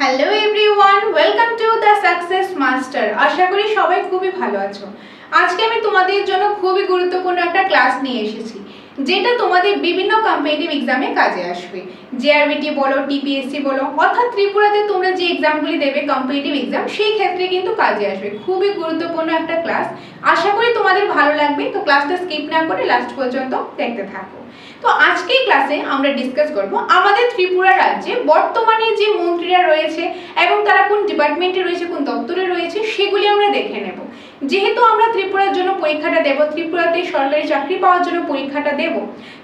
Hello everyone welcome to the success master আশা করি সবাই খুবই ভালো আছো। আজকে আমি তোমাদের জন্য খুবই গুরুত্বপূর্ণ একটা ক্লাস নিয়ে এসেছি, যেটা তোমাদের বিভিন্ন কম্পিটিটিভ এক্সামে কাজে আসবে। জেআরবিটি বলো টিপিএসসি বলো, অর্থাৎ ত্রিপুরাতে তোমরা যে এক্সামগুলি দেবে কম্পিটিটিভ এক্সাম সেই ক্ষেত্রে কিন্তু কাজে আসবে। খুবই গুরুত্বপূর্ণ একটা ক্লাস আশা করি তোমাদের ভালো লাগবে, তো ক্লাসটা স্কিপ না করে লাস্ট পর্যন্ত দেখতে থাকো। তো আজকের ক্লাসে আমরা ডিসকাস করব আমাদের ত্রিপুরা রাজ্যে বর্তমানে যে মন্ত্রীরা রয়েছে এবং তারা কোন ডিপার্টমেন্টে রয়েছে, কোন দপ্তরে রয়েছে, সেগুলি আমরা দেখে নেব। যেহেতু আমরা ত্রিপুরার জন্য পরীক্ষাটা দেব, ত্রিপুরাতে সরকারি চাকরি পাওয়ার জন্য পরীক্ষাটা দেব,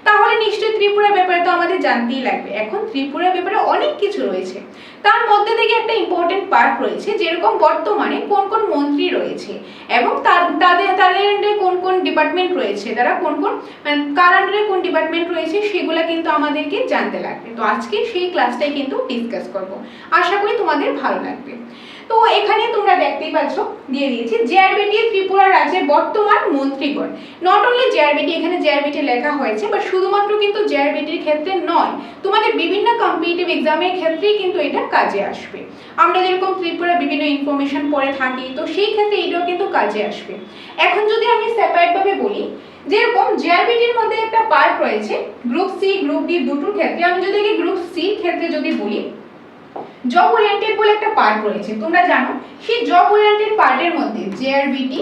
তাহলে নিশ্চয়ই ত্রিপুরার ব্যাপারে তো আমাদের জানতেই লাগবে। এখন ত্রিপুরার ব্যাপারে অনেক কিছু রয়েছে। তার মধ্যে থেকে একটা ইম্পর্টেন্ট পার্ট রয়েছে, যেরকম বর্তমানে কোন কোন মন্ত্রী রয়েছে এবং তার, তাদের তাদের আন্ডারে কোন কোন ডিপার্টমেন্ট রয়েছে, তারা কোন কোন মানে কার আন্ডারে কোন ডিপার্টমেন্ট রয়েছে সেগুলো কিন্তু আমাদেরকে জানতে লাগবে। তো আজকে সেই ক্লাসটাই কিন্তু ডিসকাস করব। আশা করি তোমাদের ভালো লাগবে। তো এখানে তোমরা দেখতেই পাচ্ছ, দিয়ে দিয়েছি জেআরবিটি ত্রিপুরা রাজ্যের বর্তমান মন্ত্রীগণ। নট অনলি জেআরবিটি এখানে জেআরবিটি লেখা হয়েছে বা শুধুমাত্র কিন্তু জেআরবিটির ক্ষেত্রে নয়, তোমাদের বিভিন্ন কম্পিটিটিভ এক্সামের ক্ষেত্রেই কিন্তু এটা কাজে আসবে। আমরা যেরকম ত্রিপুরা বিভিন্ন ইনফরমেশন পড়ে থাকি, তো সেই ক্ষেত্রে এটাও কিন্তু কাজে আসবে। এখন যদি আমি সেপারেটভাবে বলি, যেরকম জেআরবিটির মধ্যে একটা পার্ট রয়েছে গ্রুপ সি গ্রুপ ডি দুটোর ক্ষেত্রে, আমি যদি গ্রুপ সি ক্ষেত্রে যদি বলি জব ওরিয়েন্টেড বলে একটা পার্ট রয়েছে, তোমরা জানো? সেই জব ওরিয়েন্টেড পার্টের মধ্যে জেআরবিটি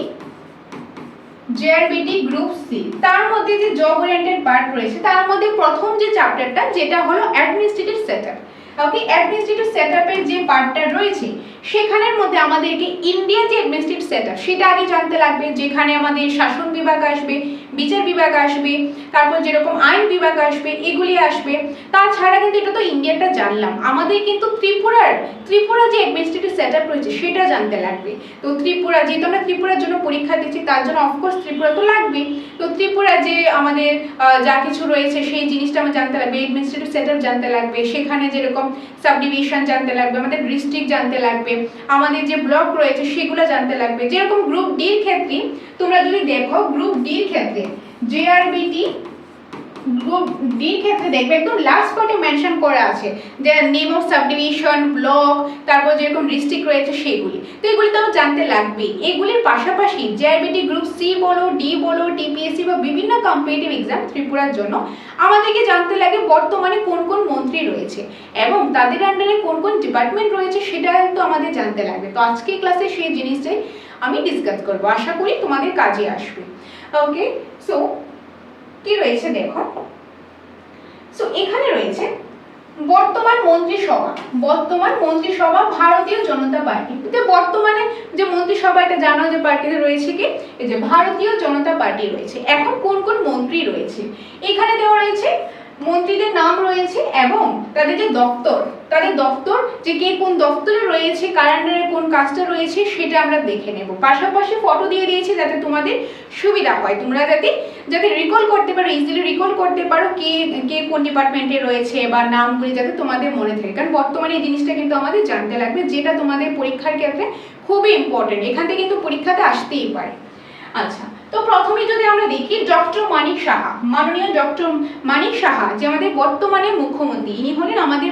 জেআরবিটি গ্রুপ সি তার মধ্যে যে জব ওরিয়েন্টেড পার্ট রয়েছে, তার মধ্যে প্রথম যে চ্যাপ্টারটা যেটা হলো অ্যাডমিনিস্ট্রেটিভ সেটআপ ওকে অ্যাডমিনিস্ট্রেটিভ সেটআপের যে পার্টটা রয়েছে, সেখানের মধ্যে আমাদেরকে ইন্ডিয়া যে অ্যাডমিনিস্ট্রেটিভ সেটআপ সেটা আগে জানতে লাগবে, যেখানে আমাদের শাসন বিভাগ আসবে বিচার বিভাগ আসবে, তারপর যেরকম আইন বিভাগ আসবে, এগুলি আসবে। তাছাড়া কিন্তু এটা তো ইন্ডিয়াটা জানলাম। আমাদের কিন্তু ত্রিপুরার ত্রিপুরা যে অ্যাডমিনিস্ট্রেটিভ সেট আপ রয়েছে, সেটা জানতে লাগবে। তো ত্রিপুরা, যেহেতু আমরা ত্রিপুরার জন্য পরীক্ষা দিচ্ছি, তার জন্য অফকোর্স ত্রিপুরা তো লাগবে তো ত্রিপুরা যে আমাদের যা কিছু রয়েছে, সেই জিনিসটা আমার জানতে লাগবে অ্যাডমিনিস্ট্রেটিভ সেটআপ জানতে লাগবে, সেখানে যেরকম সাব ডিভিশন জানতে লাগবে, আমাদের ডিস্ট্রিক্ট জানতে লাগবে, আমাদের যে ব্লক রয়েছে, সেগুলো জানতে লাগবে। যেরকম গ্রুপ ডির ক্ষেত্রে, তোমরা যদি দেখো গ্রুপ ডির ক্ষেত্রে জেআরবিটি ডির ক্ষেত্রে দেখবে, একদম লাস্ট পার্টে মেনশন করা আছে, যে নেম অফ সাবডিভিশন ব্লক তারপর যেরকম ডিস্ট্রিক্ট রয়েছে সেগুলি। তো এগুলি তো আমার জানতে লাগবেই। এগুলির পাশাপাশি জেআরবিটি গ্রুপ সি বলো ডি বলো টিপিএসসি বা বিভিন্ন কম্পিটিটিভ এক্সাম ত্রিপুরার জন্য আমাদেরকে জানতে লাগে বর্তমানে কোন কোন মন্ত্রী রয়েছে এবং তাদের আন্ডারে কোন কোন ডিপার্টমেন্ট রয়েছে সেটা কিন্তু আমাদের জানতে লাগবে। তো আজকে ক্লাসে সেই জিনিসটাই আমি ডিসকাস করব। আশা করি তোমাদের কাজে আসবে। ওকে সো কি রয়েছে দেখো। সো এখানে রয়েছে বর্তমান মন্ত্রিসভা। বর্তমান মন্ত্রিসভা ভারতীয় জনতা পার্টি। বর্তমানে যে মন্ত্রিসভা, এটা জানো যে পার্টিতে রয়েছে কি? এই যে ভারতীয় জনতা পার্টি রয়েছে। এখন কোন কোন মন্ত্রী রয়েছে? এখানে দেওয়া রয়েছে মন্ত্রীদের নাম রয়েছে এবং তাদের যে দপ্তর, তাদের দপ্তর যে কে কোন দপ্তরে রয়েছে কার আন্ডারে কোন কাজটা রয়েছে সেটা আমরা দেখে নেব। পাশাপাশি ফটো দিয়ে দিয়েছি যাতে তোমাদের সুবিধা হয়। তোমরা যাতে যাতে রিকল করতে পারো ইজিলি রিকল করতে পারো কে কে কোন ডিপার্টমেন্টে রয়েছে বা নামগুলি যাতে তোমাদের মনে থাকে। কারণ বর্তমানে এই জিনিসটা কিন্তু আমাদের জানতে লাগবে, যেটা তোমাদের পরীক্ষার ক্ষেত্রে খুবই ইম্পর্টেন্ট এখান থেকে কিন্তু পরীক্ষাতে আসতেই পারে। আচ্ছা তো প্রথমে যদি আমরা দেখি ডক্টর মানিক সাহা, মাননীয় ডক্টর মানিক সাহা, যে আমাদের বর্তমানে মুখ্যমন্ত্রী, ইনি হলেন আমাদের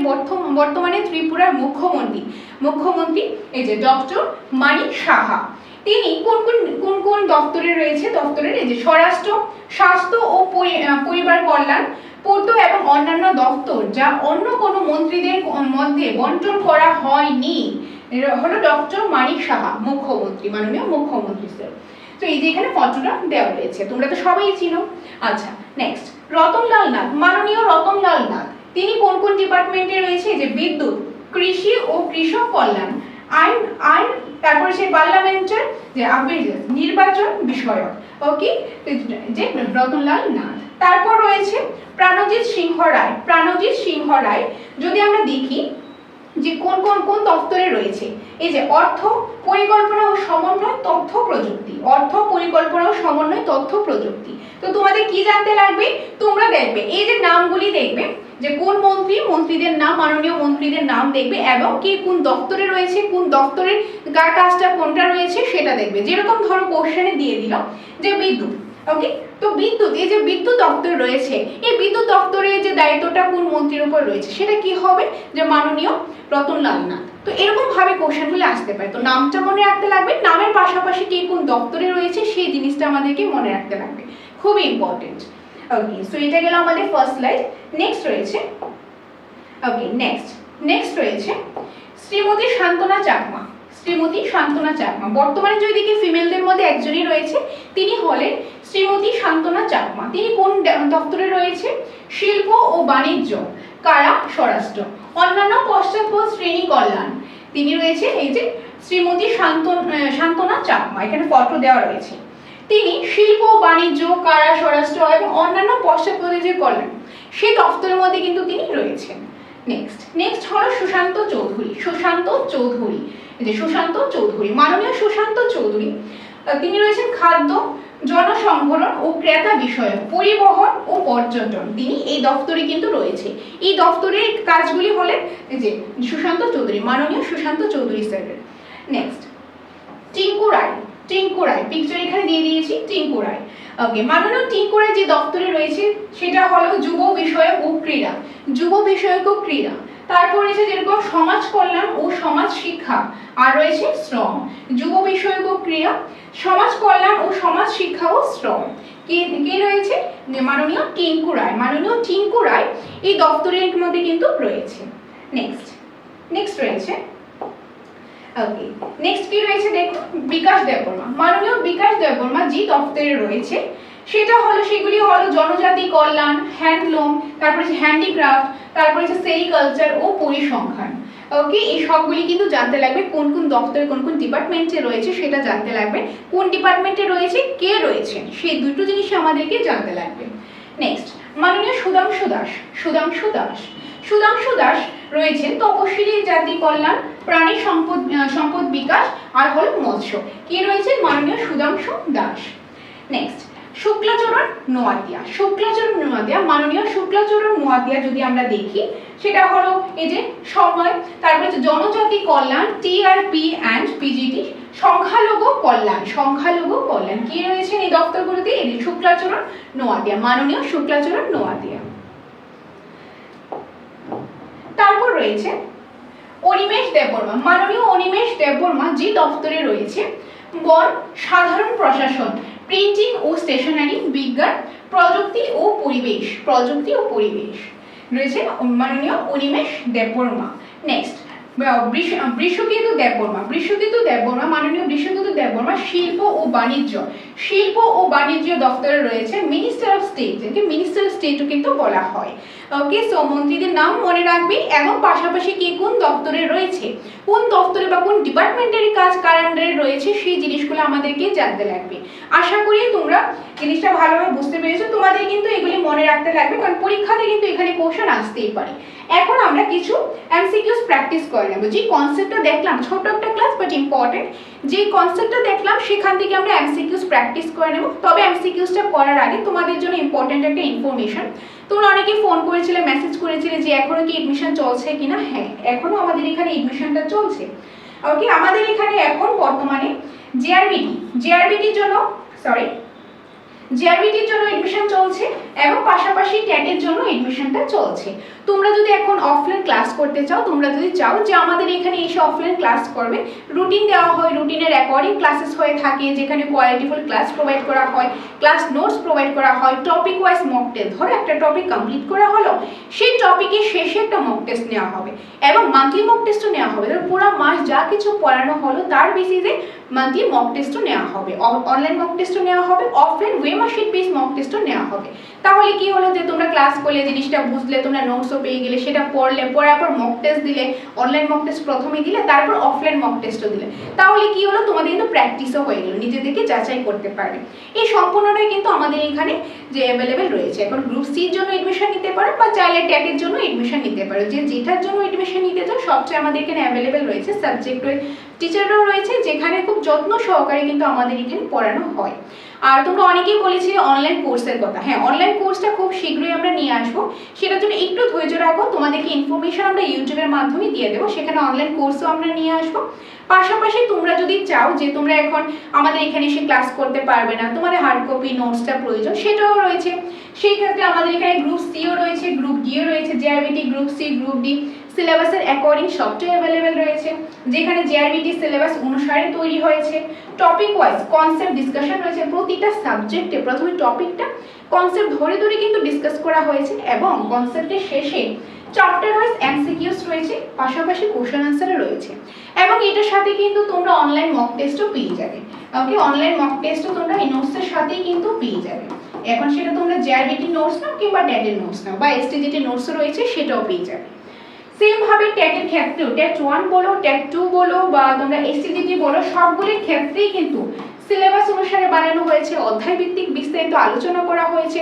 বর্তমানে ত্রিপুরার মুখ্যমন্ত্রী। মুখ্যমন্ত্রী এই যে ডক্টর মানিক সাহা। তিনি কোন কোন কোন কোন দপ্তরে রয়েছে? দপ্তরের এই যে স্বরাষ্ট্র, স্বাস্থ্য ও পরিবার কল্যাণ, পূর্ত এবং অন্যান্য দপ্তর, যা অন্য কোনো মন্ত্রীদের মধ্যে বন্টন করা হয়নি। হলো ডক্টর মানিক সাহা, মুখ্যমন্ত্রী, মাননীয় মুখ্যমন্ত্রী স্যার তো এই যে এখানে ফটোটা দেওয়া রয়েছে তোমরা তো সবাই চিনো। আচ্ছা নেক্সট রতনলাল নাথ, মাননীয় রতনলাল নাথ, তিনি কোন কোন ডিপার্টমেন্টে রয়েছে? যে বিদ্যুৎ, কৃষি ও কৃষক কল্যাণ, আইন আইন, তারপরে সেই পার্লামেন্টের যে নির্বাচন বিষয়ক। ওকে যে রতনলাল নাথ। তারপর রয়েছে প্রাণজিৎ সিংহ রায়। প্রাণজিৎ সিংহ রায়, যদি আমরা দেখি যে কোন কোন কোন দপ্তরে রয়েছে। এই যে অর্থ পরিকল্পনা ও সমন্বয়, তথ্য প্রযুক্তি। অর্থ পরিকল্পনা ও সমন্বয়, তথ্য প্রযুক্তি। তো তোমাদের কি জানতে লাগবে? তোমরা দেখবে, এই যে নামগুলি দেখবে, যে কোন মন্ত্রী মন্ত্রীদের নাম, মাননীয় মন্ত্রীদের নাম দেখবে এবং কি কোন দপ্তরে রয়েছে, কোন দপ্তরের কার কাজটা কোনটা রয়েছে সেটা দেখবে। যেরকম ধরো কোশ্চেনে দিয়ে দিল যে বিদ্যুৎ। ওকে তো বিদ্যুৎ এই যে বিদ্যুৎ দপ্তর রয়েছে, এই বিদ্যুৎ দপ্তরের যে দায়িত্বটা কোন মন্ত্রীর উপর রয়েছে, সেটা কি হবে? যে মাননীয় রতনলাল নাথ। তো এরকম ভাবে কোশ্চেনগুলো আসতে পারে। তো নামটা মনে রাখতে লাগবে। নামের পাশাপাশি কে কোন দপ্তরে রয়েছে, সেই জিনিসটা আমাদেরকে মনে রাখতে লাগবে। খুবই ইম্পর্টেন্ট ওকে সো এটা গেল আমাদের ফার্স্ট স্লাইড নেক্সট রয়েছে। ওকে নেক্সট নেক্সট রয়েছে শ্রীমতী শান্তনা চাকমা। শ্রীমতী শান্তনা চাকমা। বর্তমানে যদি দেখি ফিমেলদের মধ্যে একজনই রয়েছে তিনি হলেন শ্রীমতী শান্তনা চাকমা। তিনি কোন দপ্তরে রয়েছে? শিল্প ও বাণিজ্য কারা স্বরাষ্ট্র। অন্যান্য পশ্চাৎপদ শ্রেণি কল্যাণ। তিনি রয়েছে এই যে শ্রীমতী শান্তন আহ, শান্তনা চাকমা এখানে ফটো দেওয়া রয়েছে। তিনি শিল্প বাণিজ্য কারা স্বরাষ্ট্র এবং অন্যান্য পশ্চাৎপদের যে কল্যাণ সেই দপ্তরের মধ্যে কিন্তু তিনি রয়েছেন। নেক্সট নেক্সট হলো সুশান্ত চৌধুরী সুশান্ত চৌধুরী। যে সুশান্ত চৌধুরী, মাননীয় সুশান্ত চৌধুরী তিনি রয়েছেন খাদ্য জনসংভরণ ও ক্রেতা বিষয়ক, পরিবহন ও পর্যটন। তিনি এই দপ্তরে কিন্তু রয়েছে। এই দপ্তরের কাজগুলি হলেন যে সুশান্ত চৌধুরী, মাননীয় সুশান্ত চৌধুরী স্যারের নেক্সট টিঙ্কু রায়। টিঙ্কু রায় পিকচার এখানে দিয়ে দিয়েছি টিঙ্কুরায় ওকে মাননীয় টিঙ্কুরায় যে দপ্তরে রয়েছে, সেটা হলো যুব বিষয়ক ও ক্রীড়া। যুব বিষয়ক ও ক্রীড়া, তারপর রয়েছে যেরকম সমাজ কল্যাণ ও সমাজ শিক্ষা, আর রয়েছে শ্রম। যুব বিষয়ক ও ক্রীড়া, সমাজ কল্যাণ ও সমাজ শিক্ষা ও শ্রম। কে কে রয়েছে? মাননীয় টিঙ্কু মাননীয় টিঙ্কু এই দপ্তরের মধ্যে কিন্তু রয়েছে। নেক্সট নেক্সট রয়েছে ওকে নেক্সট কি রয়েছে দেখুন? বিকাশ দেববর্মা। মাননীয় বিকাশ দেববর্মা যে দপ্তরে রয়েছে। সেটা হলো সেগুলি হলো জনজাতি, কল্যাণ, হ্যান্ডলুম, তারপরে হচ্ছে হ্যান্ডিক্রাফট, তারপরে হচ্ছে সেরিকালচার ও পরিসংখ্যান। ওকে এই সবগুলি কিন্তু জানতে লাগবে কোন কোন দপ্তরে, কোন কোন ডিপার্টমেন্টে রয়েছে, সেটা জানতে লাগবে। কোন ডিপার্টমেন্টে রয়েছে, কে রয়েছে সেই দুটো জিনিস আমাদেরকে জানতে লাগবে। নেক্সট মাননীয় সুধাংশু দাস। সুধাংশু দাস সুধাংশু দাস রয়েছেন তপশিলি জাতি কল্যাণ, প্রাণী সম্পদ সম্পদ বিকাশ আর হল মৎস্য। কে রয়েছেন? মাননীয় সুধাংশু দাস। নেক্সট শুক্লাচরণ নোয়াদিয়া। শুক্লাচরণ নোয়াদিয়া, মাননীয় শুক্লাচরণ নোয়াদিয়া যদি আমরা দেখি, সেটা হলো এই যে সময়, তারপরে জনজাতি কল্যাণ টিআরপি অ্যান্ড পিজিটি সংখ্যালঘু কল্যাণ সংখ্যালঘু কল্যাণ। কি রয়েছেন এই দপ্তরগুলোতে? শুক্লাচরণ নোয়াদিয়া, মাননীয় শুক্লাচরণ নোয়াদিয়া তারপর রয়েছে। অনিমেষ দেববর্মা, মাননীয় অনিমেষ দেববর্মা যে দপ্তরে রয়েছে বন সাধারণ প্রশাসন প্রিন্টিং ও স্টেশনারি বিজ্ঞান, প্রযুক্তি ও পরিবেশ, প্রযুক্তি ও পরিবেশ। রয়েছে মাননীয় অনিমেষ দেববর্মা। নেক্সট বৃষকেতু দেববর্মা বৃষকেতু দেববর্মা, মাননীয় বৃষকেতু দেববর্মা শিল্প ও বাণিজ্য, শিল্প ও বাণিজ্য দপ্তরে রয়েছে মিনিস্টার অফ স্টেট যাকে মিনিস্টার অফ স্টেটও কিন্তু বলা হয়। ওকে সো মন্ত্রীদের নাম মনে রাখবে, এবং পাশাপাশি কে কোন দপ্তরে রয়েছে? কোন দপ্তরে বা কোন ডিপার্টমেন্টের কাজ কার আন্ডারে রয়েছে, সেই জিনিসগুলো আমাদেরকে জানতে লাগবে। আশা করি তোমরা জিনিসটা ভালোভাবে বুঝতে পেরেছ। তোমাদের কিন্তু এগুলি মনে রাখতে লাগবে, কারণ পরীক্ষাতে কিন্তু এখানে কোশ্চেন আসতেই পারে। এখন আমরা কিছু এমসিকিউস প্র্যাকটিস করে নেব। যে কনসেপ্টটা দেখলাম ছোট একটা ক্লাস বাট ইম্পর্টেন্ট যে কনসেপ্টটা দেখলাম, সেখান থেকে আমরা এমসিকিউস প্র্যাকটিস করে নেব। তবে এমসিকিউসটা করার আগে তোমাদের জন্য ইম্পর্টেন্ট একটা ইনফরমেশন তোমরা অনেকে ফোন করেছিলে মেসেজ করেছিলে যে এখনও কি এডমিশন চলছে কিনা? হ্যাঁ এখনও আমাদের এখানে এডমিশনটা চলছে। ওকে আমাদের এখানে এখন বর্তমানে জেআরবিটি জিআরবিটির জন্য সরি জিআরবিটির জন্য এডমিশন চলছে এবং পাশাপাশি ট্যাটের জন্য এডমিশনটা চলছে। তোমরা যদি এখন অফলাইন ক্লাস করতে চাও, তোমরা যদি চাও যে আমাদের এখানে এসে অফলাইন ক্লাস করবে রুটিন দেওয়া হয় রুটিনের অ্যাকর্ডিং ক্লাসেস হয়ে থাকে, যেখানে কোয়ালিটিফুল ক্লাস প্রোভাইড করা হয় ক্লাস নোটস প্রোভাইড করা হয় টপিক ওয়াইজ মক টেস্ট ধরো একটা টপিক কমপ্লিট করা হলো, সেই টপিকের শেষে একটা মক টেস্ট নেওয়া হবে, এবং মান্থলি মক টেস্টও নেওয়া হবে। ধরো পুরো মাস যা কিছু পড়ানো হলো, তার বেসিসে মান্থলি মক টেস্টও নেওয়া হবে অনলাইন মক টেস্টও নেওয়া হবে অফলাইন ওয়েমার্কশিট বেস মক টেস্টও নেওয়া হবে। তাহলে কি হলো যে তোমরা ক্লাস করলে, জিনিসটা বুঝলে, তোমরা নোটসও পেয়ে গেলে, সেটা পড়লে, পড়ার পর মক টেস্ট দিলে অনলাইন মক টেস্ট প্রথমে দিলে, তারপর অফলাইন মক টেস্টও দিলে। তাহলে কি হলো? তোমাদের কিন্তু প্র্যাকটিসও হয়ে গেলো, নিজেদেরকে যাচাই করতে পারবে। এই সম্পূর্ণটাই কিন্তু আমাদের এখানে যে অ্যাভেলেবেল রয়েছে। এখন গ্রুপ সির জন্য এডমিশন নিতে পারো বা চাইলে ট্যাটের জন্য এডমিশন নিতে পারো। যে যেটার জন্য এডমিশন নিতে চাও, সবচেয়ে আমাদের এখানে অ্যাভেলেবেল রয়েছে সাবজেক্ট টিচাররাও রয়েছে, যেখানে খুব যত্ন সহকারে কিন্তু আমাদের এখানে পড়ানো হয়। আর তোমরা অনেকেই বলেছিলে অনলাইন কোর্সের কথা। হ্যাঁ অনলাইন কোর্সটা খুব শীঘ্রই আমরা নিয়ে আসব। সেটার জন্য একটু ধৈর্য রাখো, তোমাদেরকে ইনফরমেশন আমরা ইউটিউবের মাধ্যমে দিয়ে দেবো। সেখানে অনলাইন কোর্সও আমরা নিয়ে আসব। পাশাপাশি তোমরা যদি চাও যে তোমরা এখন আমাদের এখানে এসে ক্লাস করতে পারবে না, তোমাদের হার্ড কপি নোটসটা প্রয়োজন, সেটাও রয়েছে। সেই ক্ষেত্রে আমাদের এখানে গ্রুপ সিও রয়েছে গ্রুপ ডিও রয়েছে JRBT group C group D সিলেবাসের অ্যাকর্ডিং সবটাই অ্যাভেলেবেল রয়েছে, যেখানে জেআরবিটি সিলেবাস অনুসারে তৈরি হয়েছে। টপিক ওয়াইজ কনসেপ্ট ডিসকাশন রয়েছে, প্রতিটা সাবজেক্টে প্রথমে টপিকটা কনসেপ্ট ধরে ধরে কিন্তু ডিসকাস করা হয়েছে এবং কনসেপ্টের শেষে চ্যাপ্টার ওয়াইজ এমসিকিউস রয়েছে, পাশাপাশি কোশ্চেন আনসারও রয়েছে। এবং এটার সাথে কিন্তু তোমরা অনলাইন মক টেস্টও পেয়ে যাবে। ওকে অনলাইন মক টেস্টও তোমরা এই নোটসের সাথেই কিন্তু পেয়ে যাবে। এখন সেটা তোমরা জেআরবিটি নোটস নাও কিংবা ড্যাটের নোটস নাও, বা এসটিজিটি নোটসও রয়েছে, সেটাও পেয়ে যাবে। সেম ভাবে ট্যাটের ক্ষেত্রেও ট্যাট ওয়ান বলো ট্যাট টু বলো বা তোমরা এসটিজিটি বলো, সবগুলির ক্ষেত্রেই কিন্তু সিলেবাস অনুসারে বানানো হয়েছে অধ্যায় ভিত্তিক বিস্তারিত আলোচনা করা হয়েছে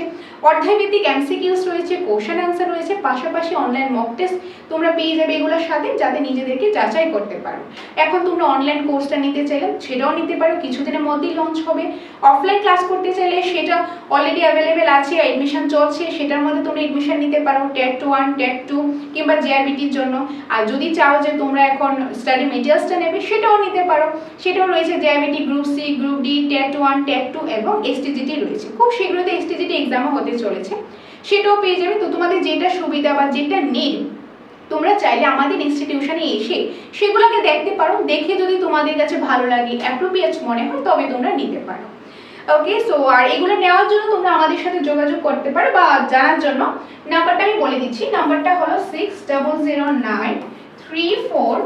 অধ্যায় ভিত্তিক এমসিকিউস রয়েছে, কোশ্চেন অ্যান্সার রয়েছে, পাশাপাশি অনলাইন মক টেস্ট তোমরা পেয়ে যাবে এগুলোর সাথে যাতে নিজেদেরকে যাচাই করতে পারো। এখন তোমরা অনলাইন কোর্সটা নিতে চাইলে সেটাও নিতে পারো, কিছুদিনের মধ্যেই লঞ্চ হবে। অফলাইন ক্লাস করতে চাইলে সেটা অলরেডি অ্যাভেলেবেল আছে এডমিশন চলছে, সেটার মধ্যে তোমরা এডমিশন নিতে পারো, টেট ওয়ান, টেট টু কিংবা জেআরবিটির জন্য। আর যদি চাও যে তোমরা এখন স্টাডি মেটেরিয়ালসটা নেবে, সেটাও নিতে পারো। সেটাও রয়েছে JRBT group C group D TET one TET two এবং এসটিজিটি রয়েছে। খুব শীঘ্রই এসটিজিটি এক্সামও হতে চলেছে। সেটাও পেয়ে যাবে। তো তোমাদের যেটা সুবিধা বা যেটা নেই, তোমরা চাইলে আমাদের ইনস্টিটিউশনে এসে সেগুলোকে দেখতে পারো। দেখে যদি তোমাদের কাছে ভালো লাগে অ্যাপ্রোপ্রিয়েট মনে হয়, তবে তোমরা নিতে পারো। ওকে সো আর এগুলো নেওয়ার জন্য তোমরা আমাদের সাথে যোগাযোগ করতে পারো বা জানার জন্য। নাম্বারটা আমি বলে দিচ্ছি। নাম্বারটা হলো six double zero nine three four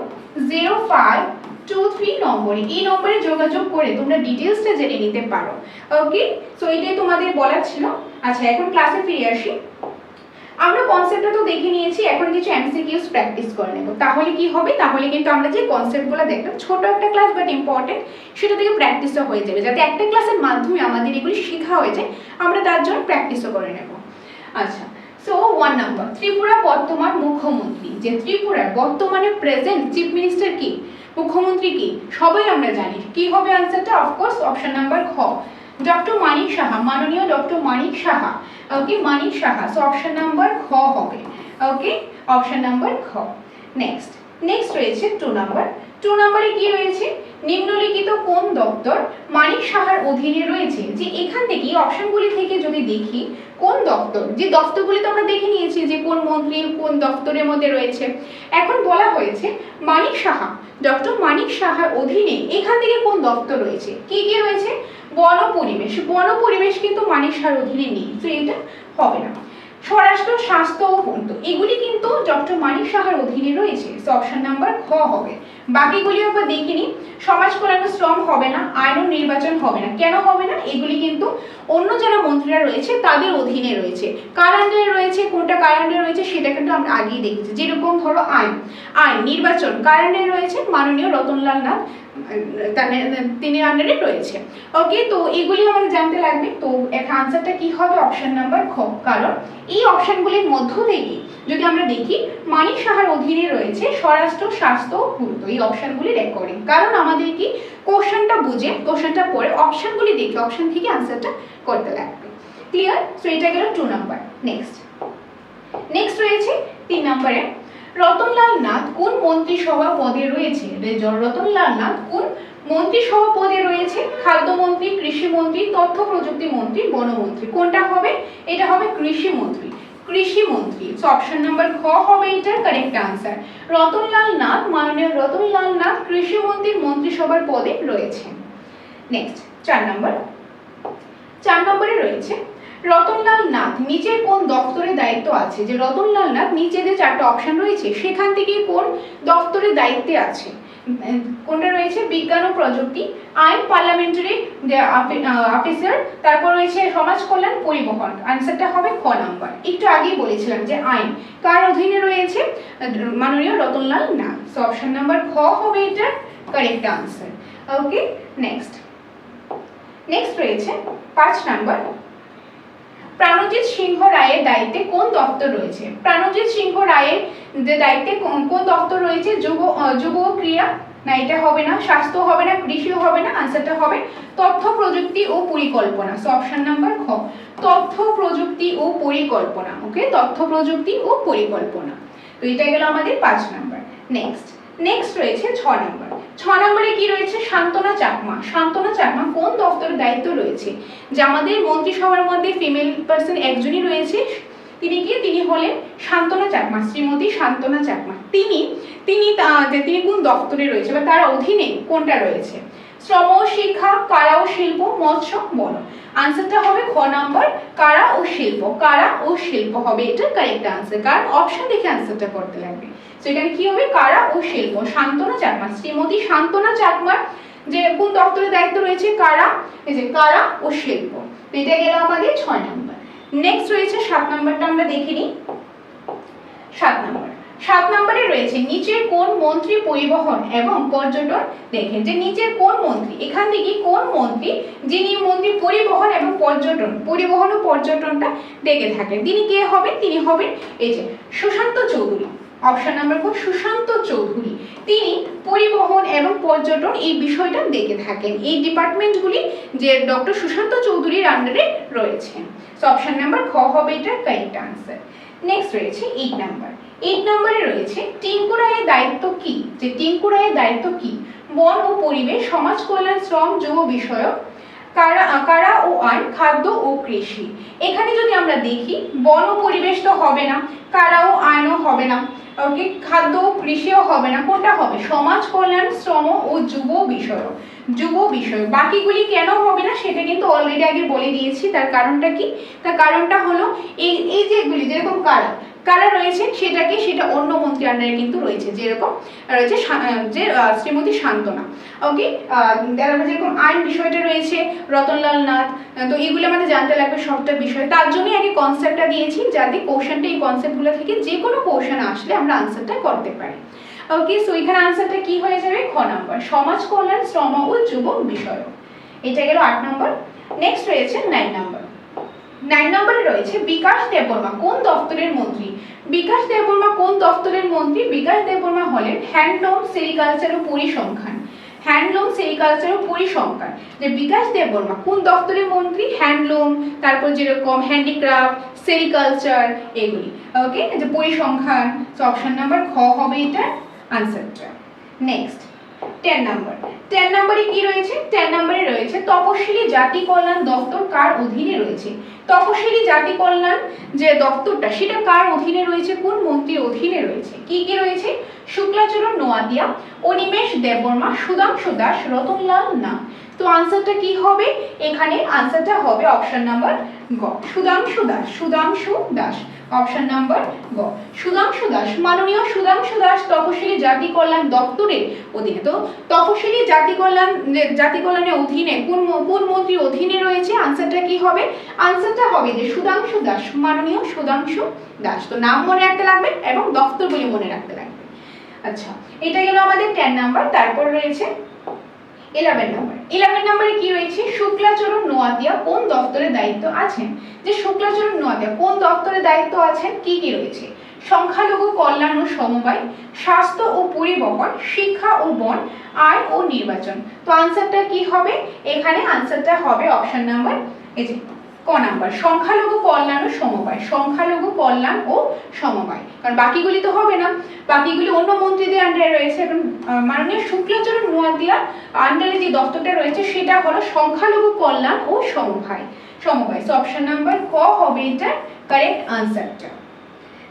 zero five two three নম্বরে, এই নম্বরে যোগাযোগ করে তোমরা ডিটেলসটা জেনে নিতে পারো। ওকে সো এটাই তোমাদের বলার ছিল। আচ্ছা এখন ক্লাসে ফিরে আসি। আমরা কনসেপ্টটা তো দেখে নিয়েছি, এখন কিছু এমসিকিউস প্র্যাকটিস করে নেব। তাহলে কি হবে? তাহলে কিন্তু আমরা যে কনসেপ্টগুলো দেখলাম, ছোট একটা ক্লাস বাট ইম্পর্টেন্ট সেটা থেকে প্র্যাকটিসও হয়ে যাবে। যাতে একটা ক্লাসের মাধ্যমে আমাদের এগুলি শেখা হয়ে যায়, আমরা তার জন্য প্র্যাকটিসও করে নেব। আচ্ছা সো ওয়ান নাম্বার ত্রিপুরা বর্তমান মুখ্যমন্ত্রী। যে ত্রিপুরার বর্তমানে প্রেজেন্ট চিফ মিনিস্টার কি? মুখ্যমন্ত্রী কি? সবাই আমরা জানি। কি হবে আনসারটা অফকোর্স অপশন নাম্বার খ। ডক্টর মানিক সাহা, মাননীয় doctor Manik Saha. Okay Manik Saha. So option number খ হবে। ওকে অপশন নাম্বার খ। নেক্সট নেক্সট রয়েছে টু নাম্বার টু নাম্বারে কি রয়েছে? নিম্নলিখিত কোন দপ্তর মানিক সাহার অধীনে রয়েছে? যে এখান থেকে অপশনগুলি থেকে যদি দেখি, কোন দপ্তর? যে দপ্তরগুলি তো আমরা দেখে নিয়েছি যে কোন মন্ত্রী, কোন দপ্তরের মধ্যে রয়েছে। এখন বলা হয়েছে মানিক সাহা, ডক্টর মানিক সাহার অধীনে এখান থেকে কোন দপ্তর রয়েছে? কি কি রয়েছে? বন পরিবেশ। বন পরিবেশ কিন্তু মানিক সাহার অধীনে নেই, তো এটা হবে না। স্বরাষ্ট্র, স্বাস্থ্য ও পূর্ত এগুলি কিন্তু ডক্টর মানিক সাহার অধীনে রয়েছে। অপশন নাম্বার খ হবে। বাকিগুলি আবার দেখিনি। সমাজ কল্যাণ শ্রম হবে না, আইন ও নির্বাচন হবে না। কেন হবে না? এগুলি কিন্তু অন্য যারা মন্ত্রীরা রয়েছে, তাদের অধীনে রয়েছে। কার আন্ডারে রয়েছে? কোনটা কার আন্ডারে রয়েছে? সেটা কিন্তু আমরা আগেই দেখেছি। যেরকম ধরো আইন। আইন, নির্বাচন। কার আন্ডারে রয়েছে? মাননীয় রতনলাল নাথ। তিনি আন্ডারে রয়েছে। ওকে তো এগুলি আমাদের জানতে লাগবে। তো এখানে আনসারটা কি হবে? অপশন নাম্বার খ। কারণ এই অপশনগুলির মধ্য থেকে যদি আমরা দেখি, মানিক সাহার অধীনে রয়েছে স্বরাষ্ট্র, স্বাস্থ্য পূর্ত এই অপশনগুলি রেকর্ডিং কারণ আমাদের কি? কোশ্চেনটা বুঝে কোশ্চেনটা পড়ে অপশনগুলি দেখে অপশন থেকে আনসারটা করতে লাগবে। ক্লিয়ার সো এটা গেল টু নাম্বার নেক্সট নেক্সট রয়েছে তিন নম্বরে রতনলাল নাথ কোন মন্ত্রিসভা পদে রয়েছে? রে- রতনলাল নাথ কোন মন্ত্রিসভা পদে রয়েছে? খাদ্যমন্ত্রী, কৃষিমন্ত্রী, তথ্য প্রযুক্তি মন্ত্রী, বনমন্ত্রী। কোনটা হবে? এটা হবে কৃষিমন্ত্রী। কৃষিমন্ত্রী। অপশন নাম্বার খ হবে এটার কারেক্ট আনসার রতনলাল নাথ, মাননীয় রতনলাল নাথ কৃষিমন্ত্রীর মন্ত্রিসভার পদে রয়েছে। নেক্সট চার নম্বর চার নম্বরে রয়েছে রতনলাল নাথ নিচের কোন দপ্তরের দায়িত্ব আছে? যে রতনলাল নাথ নিচে যে চারটা অপশন রয়েছে, সেখান থেকে কোন দপ্তরের দায়িত্বে আছে? কোনটা রয়েছে? বিজ্ঞান ও প্রযুক্তি, আইন পার্লামেন্টারি অফিসার তারপর রয়েছে সমাজ কল্যাণ, পরিবহন। আনসারটা হবে খ নাম্বার। একটু আগেই বলেছিলাম যে আইন। কার অধীনে রয়েছে? মাননীয় Ratanlal Nath. So option number খ হবে এটা। Correct answer okay next next রয়েছে পাঁচ নাম্বার। প্রাণজিৎ সিংহ রায়ের দায়িত্বে কোন দপ্তর রয়েছে? প্রাণজিৎ সিংহ রায়ের যে দায়িত্বে কোন দপ্তর রয়েছে? যুব যুব ক্রীড়া? না, এটা হবে না। স্বাস্থ্য হবে না, কৃষিও হবে না, আনসারটা হবে তথ্য, প্রযুক্তি ও পরিকল্পনা। সো অপশন নাম্বার খ, তথ্য, প্রযুক্তি ও পরিকল্পনা। ওকে, তথ্য, প্রযুক্তি ও পরিকল্পনা। তো এটা গেল আমাদের পাঁচ নাম্বার। নেক্সট। নেক্সট রয়েছে ছ নাম্বার। ছ নম্বরে কি রয়েছে? শান্তনা চাকমা। শান্তনা চাকমা কোন দপ্তরের দায়িত্ব রয়েছে? যে আমাদের মন্ত্রিসভার মধ্যে ফিমেল পার্সন একজনই রয়েছে, তিনি কি? তিনি হলেন চাকমা, শ্রীমতী চাকমা। তিনি তিনি তিনি কোন দপ্তরে রয়েছে বা তার অধীনে কোনটা রয়েছে? শ্রম শিক্ষা, কারা ও শিল্প, মৎস্য, বন। আনসারটা হবে খ নাম্বার, কারা ও শিল্প। কারা ও শিল্প হবে? এটা কারেক্ট আনসার কারণ অপশন দেখে আনসারটা করতে লাগবে। তো এখানে কি হবে? কারা ও শিল্প? শান্তনা চাকমা শ্রীমতী শান্তনা চাকমার যে কোন দপ্তরের দায়িত্ব রয়েছে? কারা? এই যে কারা ও শিল্প। এটা গেল আমাদের ছয় নম্বর। নেক্সট রয়েছে সাত নম্বরটা আমরা দেখে নিই। সাত নম্বর। সাত নম্বরে রয়েছে, নিচের কোন মন্ত্রী পরিবহন এবং পর্যটন দেখেন যে নিচের কোন মন্ত্রী, এখান থেকে কোন মন্ত্রী যিনি মন্ত্রী পরিবহন এবং পর্যটন, পরিবহন ও পর্যটনটা দেখে থাকেন। তিনি কে হবেন? তিনি হবেন এই যে Sushanta Chowdhury. Option number four Sushanta Chowdhury. তিনি পরিবহন এবং পর্যটন এই বিষয়টা দেখে থাকেন। এই ডিপার্টমেন্টগুলি যে ডক্টর সুশান্ত চৌধুরীর আন্ডারে রয়েছে। সো অপশন নাম্বার খ হবে এটা কারেক্ট আনসার নেক্সট রয়েছে এইট নাম্বার এইট নাম্বারে রয়েছে টিঙ্কু রায়ের দায়িত্ব কি? যে টিঙ্কু রায়ের দায়িত্ব কি? বন ও পরিবেশ, সমাজ কল্যাণ, শ্রম যুব বিষয়ক কারা কারা ও আইন খাদ্য ও কৃষি। এখানে যদি আমরা দেখি, বন পরিবেশ তো হবে না, কারা ও আইনও হবে না খাদ্য ও কৃষিও হবে না, কোনটা হবে? সমাজ কল্যাণ, শ্রম ও যুব বিষয়ক যুব বিষয়। বাকিগুলি কেন হবে না, সেটা কিন্তু অলরেডি আগে বলে দিয়েছি, তার কারণটা কি? তার কারণটা হলো, এই এই যেগুলি যেরকম কারা কারা রয়েছে? সেটাকে সেটা অন্য মন্ত্রী আন্ডারে কিন্তু রয়েছে। যেরকম রয়েছে যে শ্রীমতী শান্তনা। ওকে তারপরে যেরকম আইন বিষয়টা রয়েছে, রতনলাল নাথ তো এগুলো আমাদের জানতে লাগবে সবটা বিষয়। তার জন্যই আগে কনসেপ্টটা দিয়েছি, যাতে কোশ্চেনটা এই কনসেপ্টগুলো থেকে যে কোনো কোশ্চেন আসলে আমরা আনসারটা করতে পারি। ওকে সো এখানে আনসারটা কি হয়ে যাবে? খ নাম্বার। সমাজ কল্যাণ, শ্রম ও যুব বিষয় এটা গেল আট নম্বর। নেক্সট রয়েছে নাইন নাম্বার। নাইন নম্বরে রয়েছে বিকাশ দেববর্মা, কোন দপ্তরের মন্ত্রী? বিকাশ দেববর্মা, কোন দপ্তরের মন্ত্রী? বিকাশ দেববর্মা হলেন হ্যান্ডলুম সেরিকালচার ও পরিসংখ্যান। হ্যান্ডলুম সেরিকালচার ও পরিসংখ্যান। যে বিকাশ দেববর্মা, কোন দপ্তরের মন্ত্রী? হ্যান্ডলুম, তারপর যেরকম হ্যান্ডিক্রাফট, সেরিকালচার, এগুলি। ওকে যে পরিসংখ্যান অপশন নাম্বার খ হবে এটা আনসারটা নেক্সট টেন নাম্বার টেন নাম্বারে কি রয়েছে? টেন নাম্বারে রয়েছে, তপশিলি জাতি কল্যাণ দপ্তর কার অধীনে রয়েছে? তপশিলি জাতি কল্যাণ যে দপ্তরটা, সেটা কার অধীনে রয়েছে? কোন মন্ত্রীর অধীনে রয়েছে? কি কি রয়েছে? শুক্লাচরণ, নোয়াদিয়া, অনিমেষ, দেববর্মা, সুধাংশু দাস, রতনলাল না তো আনসারটা কি হবে? এখানে আনসারটা হবে অপশন নাম্বার গ। সুধাংশু দাস সুধাংশু দাস। অপশন নাম্বার গ সুধাংশু দাস, মাননীয় সুধাংশু দাস, তপশিলি জাতি কল্যাণ দপ্তরের অধীনে তো তপশিলি জাতি কল্যাণ জাতি কল্যাণের অধীনে কোন কোন মন্ত্রীর অধীনে রয়েছে? আনসারটা কি হবে? আনসারটা হবে যে সুধাংশু দাস, মাননীয় সুধাংশু দাস। তো নাম মনে রাখতে লাগবে এবং দপ্তরগুলি মনে রাখতে লাগবে। আচ্ছা এটা গেল আমাদের টেন নাম্বার তারপর রয়েছে ইলেভেন নম্বর ইলেভেন নম্বরে কি রয়েছে? শুক্লাচরণ নোয়াদিয়া কোন দপ্তরের দায়িত্ব আছেন? যে শুক্লাচরণ নোয়াদিয়া কোন দপ্তরের দায়িত্ব আছেন? কি কি রয়েছে? সংখ্যালঘু কল্যাণ ও সমবায়, স্বাস্থ্য ও পরিবহন, শিক্ষা ও বন আয় ও নির্বাচন। তো আনসারটা কি হবে? এখানে আনসারটা হবে অপশন নাম্বার এই যে ক নাম্বার, সংখ্যালঘু কল্যাণ ও সমবায়, সংখ্যালঘু কল্যাণ ও সমবায়। কারণ বাকিগুলি তো হবে না। বাকিগুলি অন্য মন্ত্রীদের আন্ডারে রয়েছে এবং মাননীয় শুক্লাচরণ নোয়াদিয়া আন্ডারে যে দপ্তরটা রয়েছে, সেটা হলো সংখ্যালঘু কল্যাণ ও সমবায়। সমবায় সো অপশন নাম্বার ক হবে এটা কারেক্ট আনসারটা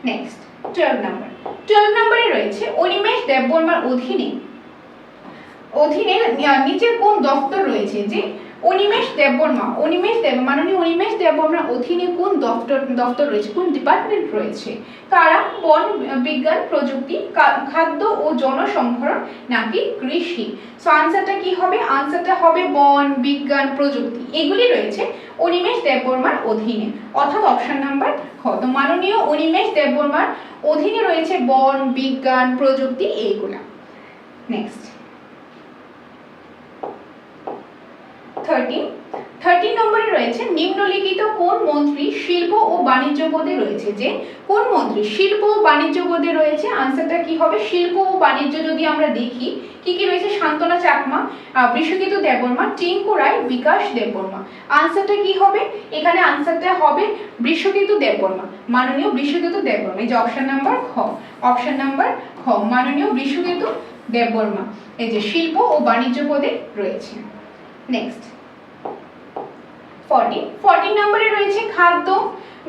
নেক্সট টুয়েলভ নাম্বার টুয়েলভ নাম্বারে রয়েছে অনিমেষ দেববর্মার অধীনে। অধীনে নিচের কোন দপ্তর রয়েছে যে অনিমেষ দেববর্মা, অনিমেষ দেব, মাননীয় অনিমেষ দেববর্মার অধীনে কোন দপ্তর দপ্তর রয়েছে? কোন ডিপার্টমেন্ট রয়েছে? কারা বন বিজ্ঞান প্রযুক্তি খাদ্য ও জনসংহরণ নাকি কৃষি? সো আনসারটা কি হবে? আনসারটা হবে বন বিজ্ঞান প্রযুক্তি। এগুলি রয়েছে অনিমেষ দেববর্মার অধীনে। অর্থাৎ অপশন নাম্বার খ। তো মাননীয় অনিমেষ দেববর্মার অধীনে রয়েছে বন বিজ্ঞান প্রযুক্তি, এইগুলা। নেক্সট থার্টিন থার্টিন নম্বরে রয়েছে, নিম্নলিখিত কোন মন্ত্রী শিল্প ও বাণিজ্য পদে রয়েছে? যে কোন মন্ত্রী শিল্প ও বাণিজ্য পদে রয়েছে? আনসারটা কি হবে? শিল্প ও বাণিজ্য যদি আমরা দেখি, কি কি রয়েছে? শান্তনা চাকমা বৃষকেতু দেববর্মা, টিঙ্কু রায়, বিকাশ দেববর্মা। আনসারটা কি হবে? এখানে আনসারটা হবে বৃষকেতু দেববর্মা, মাননীয় বৃষকেতু দেববর্মা। এই যে অপশন নাম্বার খ অপশন নাম্বার খ, মাননীয় বৃষকেতু দেববর্মা। এই যে শিল্প ও বাণিজ্য পদে রয়েছে। নেক্সট ফর্টি ফর্টি নম্বরে রয়েছে খাদ্য,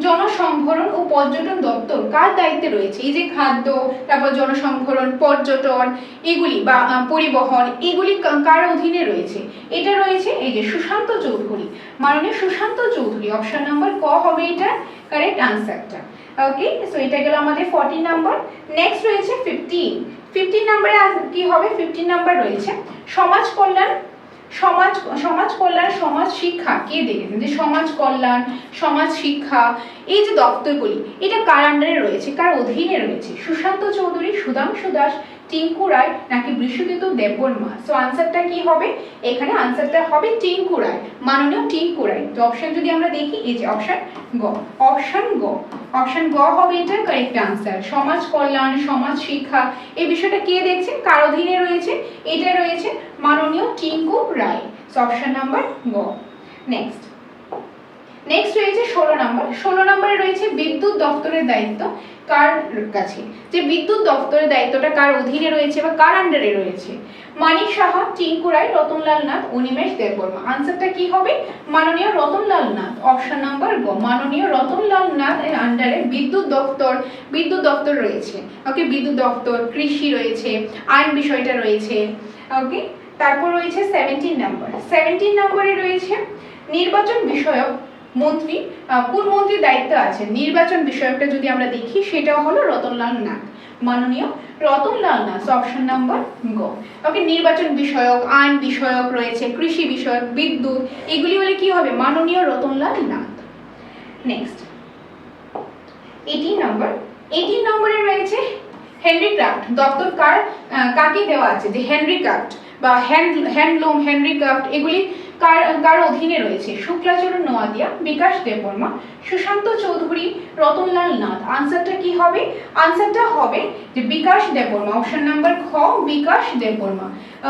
জনসংভরণ ও পর্যটন দপ্তর। কার দায়িত্বে রয়েছে? এই যে খাদ্য, তারপর জনসংভরণ, পর্যটন, এগুলি বা পরিবহন, এগুলি কার অধীনে রয়েছে? এটা রয়েছে এই যে সুশান্ত চৌধুরী। মাননীয় সুশান্ত চৌধুরী অপশন নাম্বার ক হবে এটা? কারেক্ট আনসারটা ওকে সো এটা গেল আমাদের ফর্টি নাম্বার নেক্সট রয়েছে ফিফটিন ফিফটিন নাম্বারে কি হবে? ফিফটিন নাম্বার রয়েছে সমাজ কল্যাণ সমাজ সমাজ কল্যাণ, সমাজ শিক্ষা, কে দেখেছেন? যে সমাজ কল্যাণ, সমাজ শিক্ষা, এই যে দপ্তরগুলি, এটা কার আন্ডারে রয়েছে? কার অধীনে রয়েছে? সুশান্ত চৌধুরী, সুধাংশু দাস, টিঙ্কু রায়, নাকি বৃষকেতু দেববর্মা? সো আনসারটা কি হবে? এখানে আনসারটা হবে টিঙ্কু রায়। মাননীয় টিঙ্কু রায়। তো অপশন যদি আমরা দেখি, এই যে অপশন গ। অপশন গ। অপশন গ হবে এটা কারেক্ট আনসার সমাজ কল্যাণ, সমাজ শিক্ষা, এই বিষয়টা কে দেখছেন কার অধীনে রয়েছে? এটা রয়েছে মাননীয় টিঙ্কু রায়। অপশন নাম্বার গ। নেক্সট নেক্সট রয়েছে ষোলো নম্বর ষোলো নম্বরে রয়েছে বিদ্যুৎ দপ্তরের দায়িত্ব কার কাছে? যে বিদ্যুৎ দপ্তরের দায়িত্বটা কার অধীনে রয়েছে বা কার আন্ডারে রয়েছে? মানিক সাহা, টিঙ্কু রায়, রতনলাল নাথ অনিমেষ দেববর্মা। আনসারটা কি হবে? মাননীয় রতনলাল নাথ। অপশন নাম্বার গ। মাননীয় রতনলাল নাথ এর আন্ডারে বিদ্যুৎ দপ্তর বিদ্যুৎ দপ্তর রয়েছে। ওকে বিদ্যুৎ দপ্তর, কৃষি রয়েছে, আইন বিষয়টা রয়েছে। ওকে তারপর রয়েছে সেভেন্টিন নাম্বার সেভেন্টিন নম্বরে রয়েছে নির্বাচন বিষয়ক মন্ত্রী। কোন মন্ত্রীর দায়িত্ব আছে নির্বাচন বিষয়কটা যদি আমরা দেখি, সেটাও হলো রতনলাল নাথ। মাননীয় রতনলাল নাথ অপশন নাম্বার গ ওকে নির্বাচন বিষয়ক, আইন বিষয়ক রয়েছে, কৃষি বিষয়ক, বিদ্যুৎ, এগুলি হলে কি হবে? মাননীয় রতনলাল নাথ। নেক্সট এইটিন নম্বর এইটিন নম্বরে রয়েছে হেনরি ক্রাফট দপ্তর কার কাকে দেওয়া আছে? যে হেনরি ক্রাফট বা হ্যান্ড হ্যান্ডলুম হেনরি ক্রাফট এগুলি কার কার অধীনে রয়েছে? শুক্লাচরণ, নোয়াদিয়া, বিকাশ দেববর্মা, সুশান্ত চৌধুরী, রতনলাল নাথ। আনসারটা কি হবে? আনসারটা হবে যে বিকাশ দেববর্মা। অপশন নাম্বার খ, Bikash Debbarma.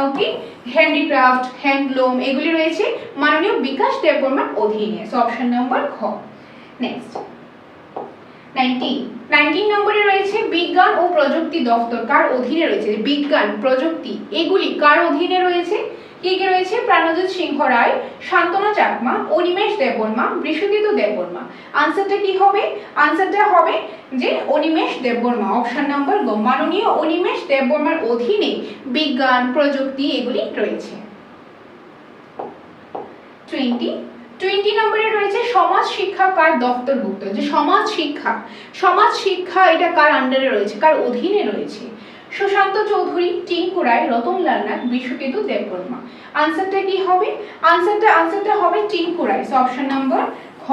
Okay handicraft handloom এগুলি রয়েছে মাননীয় বিকাশ দেববর্মার অধীনে। সো অপশন নাম্বার খ। নেক্সট নাইনটিন নাইনটিন নম্বরে রয়েছে বিজ্ঞান ও প্রযুক্তি দপ্তর কার অধীনে রয়েছে? বিজ্ঞান, প্রযুক্তি, এগুলি কার অধীনে রয়েছে? কি কি রয়েছে? প্রাণজিৎ সিংহ রায়, শান্তনা চাকমা, অনিমেষ দেববর্মা বৃষকেতু দেববর্মা। আনসারটা কি হবে? আনসারটা হবে যে অনিমেষ দেববর্মা। অপশন নাম্বার গ, মাননীয় অনিমেষ দেববর্মার অধীনে বিজ্ঞান, প্রযুক্তি এগুলি রয়েছে। টোয়েন্টি টোয়েন্টি নম্বরে রয়েছে সমাজ শিক্ষা কার দপ্তরভুক্ত যে সমাজ শিক্ষা সমাজ শিক্ষা এটা কার আন্ডারে রয়েছে? কার অধীনে রয়েছে? সুশান্ত চৌধুরী, টিঙ্কু রায় রতনলাল নাথ বিশ্বকেতু দেববর্মা। আনসারটা কি হবে? আনসারটা আনসারটা হবে টিঙ্কু রায়। অপশন নাম্বার খ।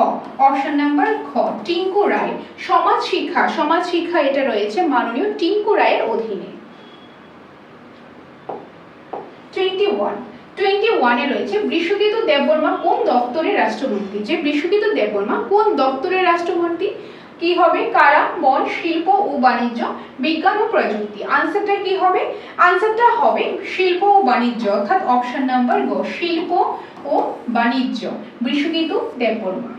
অপশন নাম্বার খ, টিঙ্কু রায়। সমাজ শিক্ষা সমাজ শিক্ষা এটা রয়েছে মাননীয় টিঙ্কু রায়ের অধীনে। টোয়েন্টি ওয়ান টোয়েন্টি ওয়ানে রয়েছে, বৃষকেতু দেববর্মা কোন দপ্তরের রাষ্ট্রমন্ত্রী যে বৃষকেতু দেববর্মা কোন দপ্তরের রাষ্ট্রমন্ত্রী কি হবে? কারা? বন, শিল্প ও বাণিজ্য, বিজ্ঞান ও প্রযুক্তি। আনসারটা কি হবে? আনসারটা হবে শিল্প ও বাণিজ্য, অর্থাৎ অপশন নাম্বার গ শিল্প ও বাণিজ্য, বৃষকেতু দেববর্মা।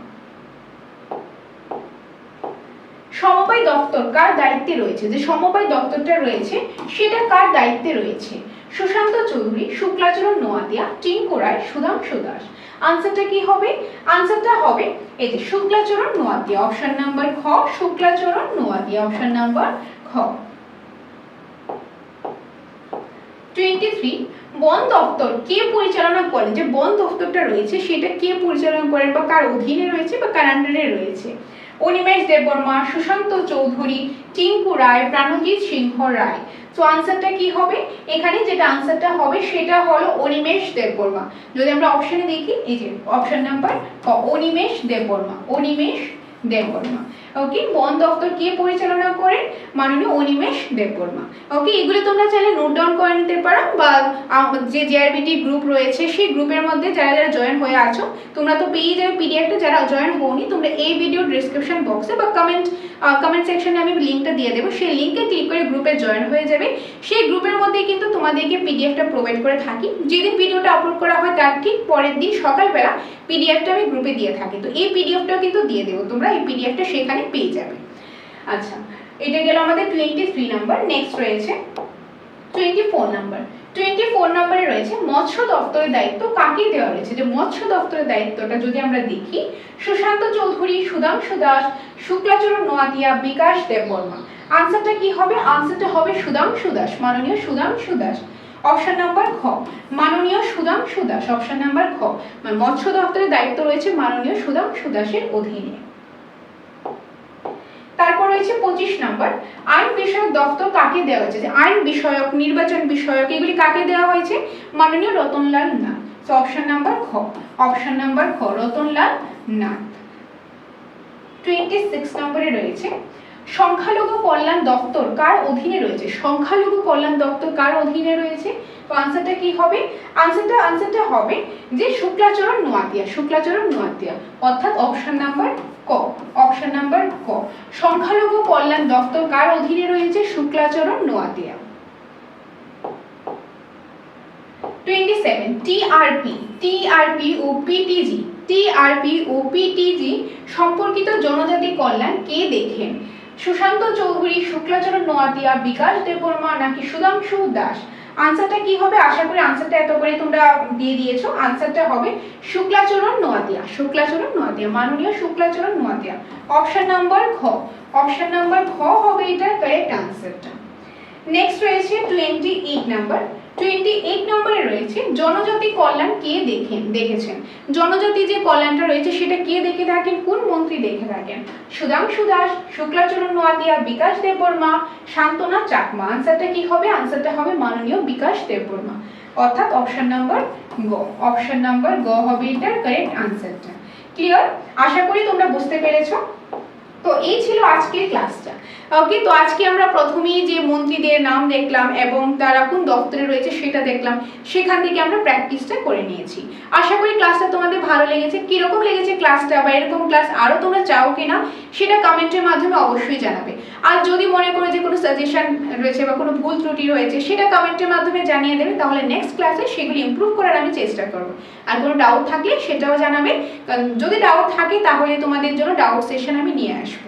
সমবায় দপ্তর কার দায়িত্বে রয়েছে? যে সমবায় দপ্তরটা রয়েছে, সেটা কার দায়িত্বে রয়েছে? সুশান্ত চৌধুরী, শুক্লাচরণ নোয়াদিয়া টিঙ্কু রায়, সুধাংশু দাস। আনসারটা কি হবে? আনসারটা হবে এই যে শুক্লাচরণ নোয়াদিয়া অপশন নাম্বার খ, শুক্লাচরণ নোয়াদিয়া অপশন নাম্বার খ। টোয়েন্টি থ্রি বন দপ্তর, কে পরিচালনা করেন? যে বন দপ্তরটা রয়েছে, সেটা কে পরিচালনা করেন বা কার অধীনে রয়েছে বা কার আন্ডারে রয়েছে? অনিমেষ দেববর্মা, সুশান্ত চৌধুরী, টিঙ্কু রায়, প্রাণজিৎ সিংহ রায়। তো আনসারটা কি হবে? এখানে যেটা আনসারটা হবে, সেটা হলো অনিমেষ দেববর্মা। যদি আমরা অপশানে দেখি, এই যে option number Animesh Debbarma Animesh Debbarma. Okay বন দপ্তর কে পরিচালনা করেন মাননীয় অনিমেষ দেববর্মা। ওকে এগুলো তোমরা চাইলে নোট ডাউন করে নিতে পারো বা যে জেআরবিটি গ্রুপ রয়েছে, সেই গ্রুপের মধ্যে যারা যারা জয়েন হয়ে আছো, তোমরা তো পেয়ে যাবে পিডিএফটা যারা জয়েন হওনি, তোমরা এই ভিডিও ডিসক্রিপশন বক্সে বা কমেন্ট কমেন্ট সেকশনে আমি লিঙ্কটা দিয়ে দেবো। সেই লিঙ্কে ক্লিক করে গ্রুপে জয়েন হয়ে যাবে। সেই গ্রুপের মধ্যে কিন্তু তোমাদেরকে পিডিএফটা প্রোভাইড করে থাকি। যেদিন ভিডিওটা আপলোড করা হয়, তার ঠিক পরের দিন সকালবেলা পিডিএফটা আমি গ্রুপে দিয়ে থাকি। তো এই পিডিএফটাও কিন্তু দিয়ে দেবো। তোমরা এই পিডিএফটা সেখানে পেয়ে যাবে। আচ্ছা এটা গেল আমাদের টোয়েন্টি থ্রি নাম্বার নেক্সট রয়েছে twenty four number twenty four নাম্বারে রয়েছে মৎস্য দপ্তরের দায়িত্ব কাকে দেওয়া রয়েছে? যে মৎস্য দপ্তরের দায়িত্বটা যদি আমরা দেখি, সুশান্ত চৌধুরী, সুধাংশু দাস, শুক্লাচরণ নোয়াতিয়া, বিকাশ দেববর্মা আনসারটা কি হবে? আনসারটা হবে সুধাংশু দাস, মাননীয় সুধাংশু দাস। অপশন নাম্বার খ মাননীয় সুধাংশু দাস অপশন নাম্বার খ মৎস্য দপ্তরের দায়িত্ব রয়েছে মাননীয় সুধাংশু দাসের অধীনে। তারপর রয়েছে পঁচিশ নম্বর, আইন বিষয়ক দপ্তর কাকে দেওয়া হয়েছে? যে আইন বিষয়ক, নির্বাচন বিষয়ক, এগুলি কাকে দেওয়া হয়েছে? মাননীয় রতনলাল নাথ। তো অপশন নাম্বার খ অপশন নাম্বার খ রতনলাল নাথ। টোয়েন্টি সিক্স নম্বরে রয়েছে, সংখ্যালঘু কল্যাণ দপ্তর কার অধীনে রয়েছে? সংখ্যালঘু কল্যাণ দপ্তর কার অধীনে রয়েছে? তো আনসারটা কি হবে? আনসারটা আনসারটা হবে যে শুক্লাচরণ নোয়াতিয়া শুক্লাচরণ নোয়াতিয়া। অর্থাৎ অপশন নাম্বার ক অপশন নাম্বার ক। সংখ্যালঘু কল্যাণ দপ্তর কার অধীনে রয়েছে Shuklacharan Noatia twenty seven TRP TRP ও পিটিজি টিআরপি ও পিটিজি সম্পর্কিত জনজাতি কল্যাণ কে দেখেন? সুশান্ত চৌধুরী, শুক্লাচরণ নোয়াতিয়া বিকাশ দেববর্মা নাকি সুধাংশু দাস? আনসারটা কি হবে? আশা করি আনসারটা এত করে তোমরা দিয়ে দিয়েছ। আনসারটা হবে শুক্লাচরণ নোয়াতিয়া। শুক্লাচরণ নোয়াতিয়া। মাননীয় শুক্লাচরণ নোয়াতিয়া। অপশন নাম্বার খ অপশন নাম্বার খ হবে এটা কারেক্ট আনসারটা নেক্সট রয়েছে twenty eight number twenty eight নম্বরে রয়েছে, জনজাতি কল্যাণ কে দেখেন দেখেছেন? জনজাতি যে কল্যাণটা রয়েছে, সেটা কে দেখে থাকেন? কোন মন্ত্রী দেখে থাকেন? সুধাংশু দাস, শুক্লাচরণ নোয়াতিয়া, বিকাশ দেববর্মা, শান্তনা চাকমা। আনসারটা কি হবে? আনসারটা হবে মাননীয় বিকাশ দেববর্মা। অর্থাৎ অপশন নাম্বার গ। অপশন নাম্বার গ হবে এটার কারেক্ট আনসারটা ক্লিয়ার আশা করি তোমরা বুঝতে পেরেছ। তো এই ছিল আজকের ক্লাসটা ওকে তো আজকে আমরা প্রথমেই যে মন্ত্রীদের নাম দেখলাম এবং তারা কোন দপ্তরে রয়েছে সেটা দেখলাম, সেখান থেকে আমরা প্র্যাকটিসটা করে নিয়েছি। আশা করি ক্লাসটা তোমাদের ভালো লেগেছে। কীরকম লেগেছে ক্লাসটা বা এরকম ক্লাস আরও তোমরা চাও কি না সেটা কমেন্টের মাধ্যমে অবশ্যই জানাবে। আর যদি মনে করো যে কোনো সাজেশন রয়েছে বা কোনো ভুল ত্রুটি রয়েছে, সেটা কমেন্টের মাধ্যমে জানিয়ে দেবে, তাহলে নেক্সট ক্লাসে সেগুলি ইম্প্রুভ করার আমি চেষ্টা করব। আর কোনো ডাউট থাকলে সেটাও জানাবে। যদি ডাউট থাকে, তাহলে তোমাদের জন্য ডাউট সেশন আমি নিয়ে আসব।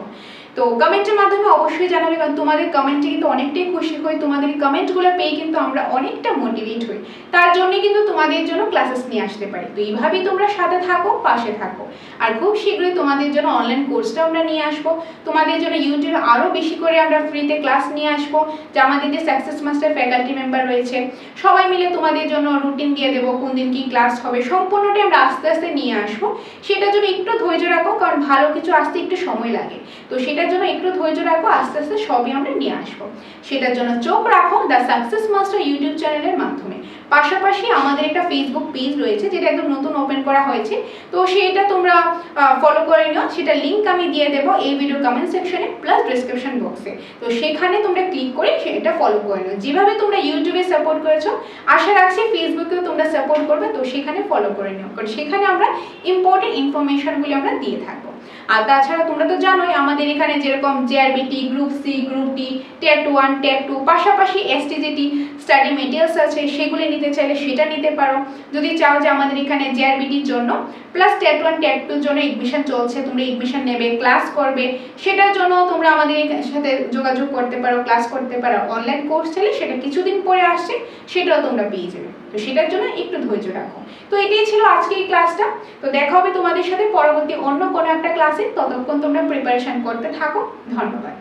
তো কমেন্টের মাধ্যমে অবশ্যই জানাবে, কারণ তোমাদের কমেন্টে কিন্তু অনেকটাই খুশি হই। তোমাদের কমেন্টগুলো পেয়ে কিন্তু আমরা অনেকটা মোটিভেট হই। তার জন্য কিন্তু তোমাদের জন্য ক্লাসেস নিয়ে আসতে পারি। তো এইভাবেই তোমরা সাথে থাকো, পাশে থাকো। আর খুব শীঘ্রই তোমাদের জন্য অনলাইন কোর্সটা আমরা নিয়ে আসব। তোমাদের জন্য ইউটিউবে আরও বেশি করে আমরা ফ্রিতে ক্লাস নিয়ে আসব, যে আমাদের যে সাকসেস মাস্টার ফ্যাকাল্টি মেম্বার রয়েছে। সবাই মিলে তোমাদের জন্য রুটিন দিয়ে দেবো, কোন দিন কি ক্লাস হবে। সম্পূর্ণটাই আমরা আস্তে আস্তে নিয়ে আসব। সেটার জন্য একটু ধৈর্য রাখো, কারণ ভালো কিছু আসতে একটু সময় লাগে। তো সেটার জন্য একটু ধৈর্য রাখো, আস্তে আস্তে সবই আমরা নিয়ে আসব। সেটার জন্য চোখ রাখো দ্য সাকসেস মাস্টার ইউটিউব চ্যানেলের মাধ্যমে। পাশাপাশি আমাদের একটা ফেসবুক পেজ রয়েছে, যেটা একদম নতুন ওপেন করা হয়েছে। তো সেটা তোমরা ফলো করে নিও। সেটা লিঙ্ক আমি দিয়ে দেবো এই ভিডিওর কমেন্ট সেকশনে প্লাস ডিসক্রিপশন বক্সে তো সেখানে তোমরা ক্লিক করে সেটা ফলো করে নিও। যেভাবে তোমরা ইউটিউবে সাপোর্ট করেছ, আশা রাখছি ফেসবুকেও তোমরা সাপোর্ট করবে। তো সেখানে ফলো করে নিও। কারণ সেখানে আমরা ইম্পর্টেন্ট ইনফরমেশনগুলি আমরা দিয়ে থাকব। আর তাছাড়া তোমরা তো জানোই আমাদের এখানে যেরকম JRBT group C group D TET one TET two পাশাপাশি এসটিজিটি স্টাডি মেটেরিয়ালস আছে, সেগুলি নিতে চাইলে সেটা নিতে পারো। যদি চাও যে আমাদের এখানে জেআরবিটির জন্য প্লাস টেট ওয়ান টেট টুর জন্য এডমিশন চলছে, তোমরা এডমিশন নেবে ক্লাস করবে, সেটার জন্য তোমরা আমাদের সাথে যোগাযোগ করতে পারো ক্লাস করতে পারো। অনলাইন কোর্স চাইলে সেটা কিছুদিন পরে আসছে, সেটাও তোমরা পেয়ে যাবে। তো সেটার জন্য একটু ধৈর্য রাখো। তো এটাই ছিল আজকে এই ক্লাসটা তো দেখা হবে তোমাদের সাথে পরবর্তী অন্য কোনো একটা ক্লাসে ততক্ষণ তোমরা প্রিপারেশান করতে থাকো। ধন্যবাদ।